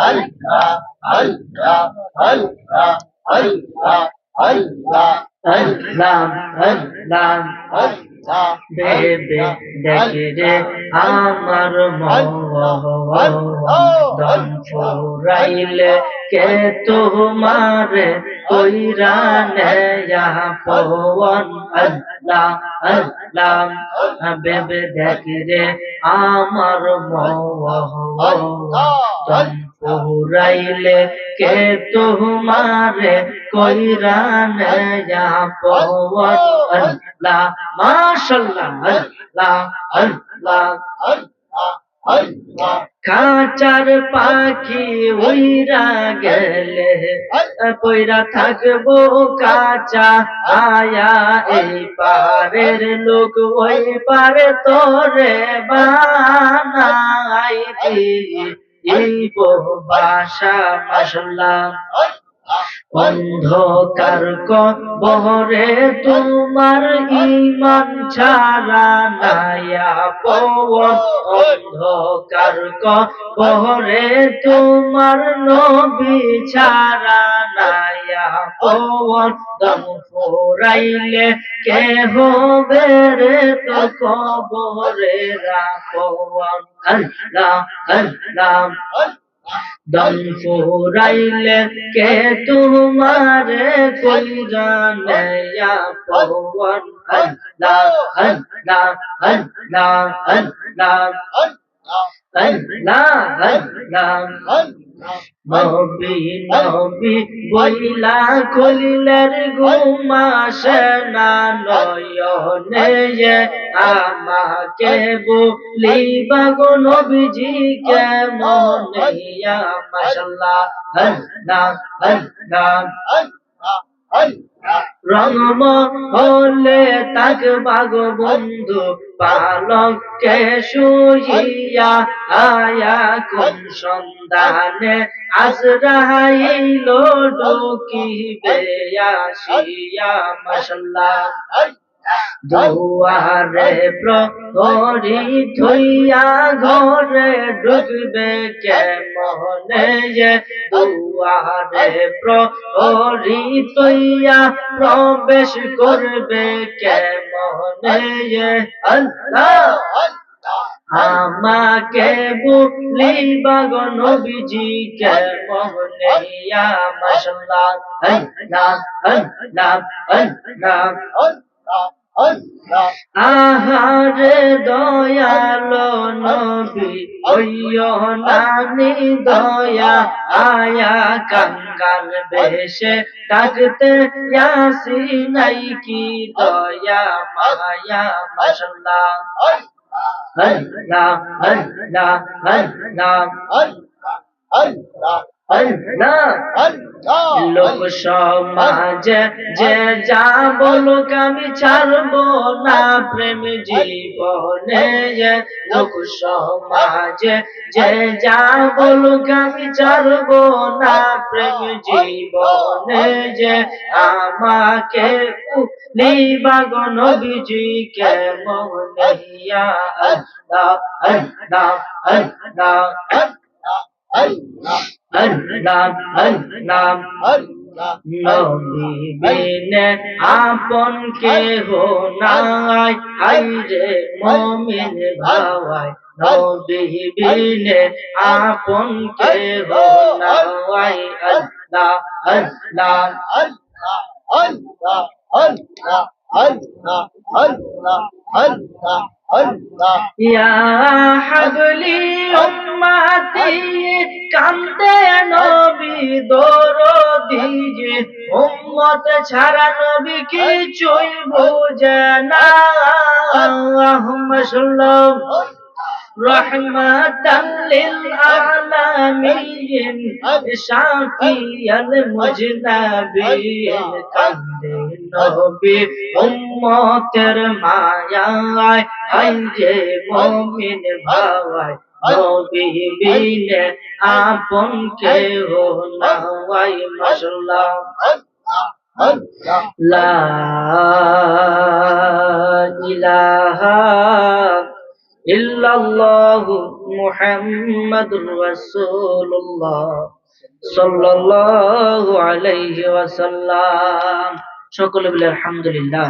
আল্লাহ আল্লাহ আল্লাহ আল্লাহ আল্লাহ আল্লাহ আল্লাহ আল্লাহ বেবে দেখে আমার মন ফুরাইলে কে তোমারে কইরা নেয়া পবন আল্লাহ আল্লাহ বেবে দেখে আমার মন ফুরাইলে কে তোমারে কইরা নেয়া? পবন আল্লাহ খাঁচার পাখি উইরা গেলে কইরা থাকব কাঁচা আয়া এই পারের লোক ওই পারে তোরে বানাই এই বাসা মাসাল্লাহ অন্ধকার বহরে তোমার ইমান ছাড়া নায়া পবন অন্ধকার বহরে তোমার নবী ছাড়া নায়া পবন দম ফুরাইলে কে হবে রে তো কবরে রা পবন আল্লাহ আল্লাহ। দম ফুরাইলে কে তোমার কই জানে ইয়া পবন আল্লাহ আল্লাহ আল্লাহ আল্লাহ আল্লাহ আল্লাহ নবী নবী বইলা আমাকে বলিবা গো নবীজি কে মনিয়া মাশাল্লাহ আল্লাহ আল্লাহ রঙম হলে তাক বাগ বন্ধু পালক শুইয়া আয়া কোন সন্ধানে? আজরাইল বেয়া আসিয়া মাশাল্লাহ। দুয়ারে প্রহরী থইয়া ঘরে ঢুকবে কে মনে দুয়ারে প্রহরী থইয়া প্রবেশ করবে কে মনে আল্লাহ আমাকে বলি বাগ নবীজি কে মনে ইয়া মাশাল্লাহ? আল্লাহ আল্লাহ আল্লাহ আহারে দয়ালো নবী ওইয় নানি দয়া আয়া কাঙ্গাল বেশে ডাকতে ইয়াসি নাই কি দয়া মায়া মাশাল্লাহ আল্লাহ আল্লাহ আল্লাহ আল্লাহ লোক সমাজে যে যা বলুক আমি ছাড়বো না প্রেম জীবনে লোক সমাজে যে যা বলুক আমি ছাড়বো না প্রেম জীবনে যে আমাকে নিবাগ নবীজি কে মনিয়া আল্লাহ। আল্লাহ আল্লাহ আল্লাহ। আল্লাহ আল্লাহ আল্লাহ নবীনে আপন কে হো নাই আইরে মমিন ভাওয়াই নবীনে আপন কে হো নাই আল্লাহ আল্লাহ আল্লাহ মাতি নবী দরো দিগে উম্মত ছাড়া নবী কি চুই বুঝেনা শুনলাম রহমাতান লিল আলামিন, শাফিয়াল মুজনাবী কান্দে নবী আয় হাই যে মুমিন ভাওয়ায় নবী বিনে আপন কে হো নাওয়াই মাশাল্লাহ। লা ইলাহা ইল্লাল্লাহু মুহাম্মাদুর রাসূলুল্লাহ সাল্লাল্লাহু আলাইহি ওয়াসাল্লাম। সকলে বলে আলহামদুলিল্লাহ।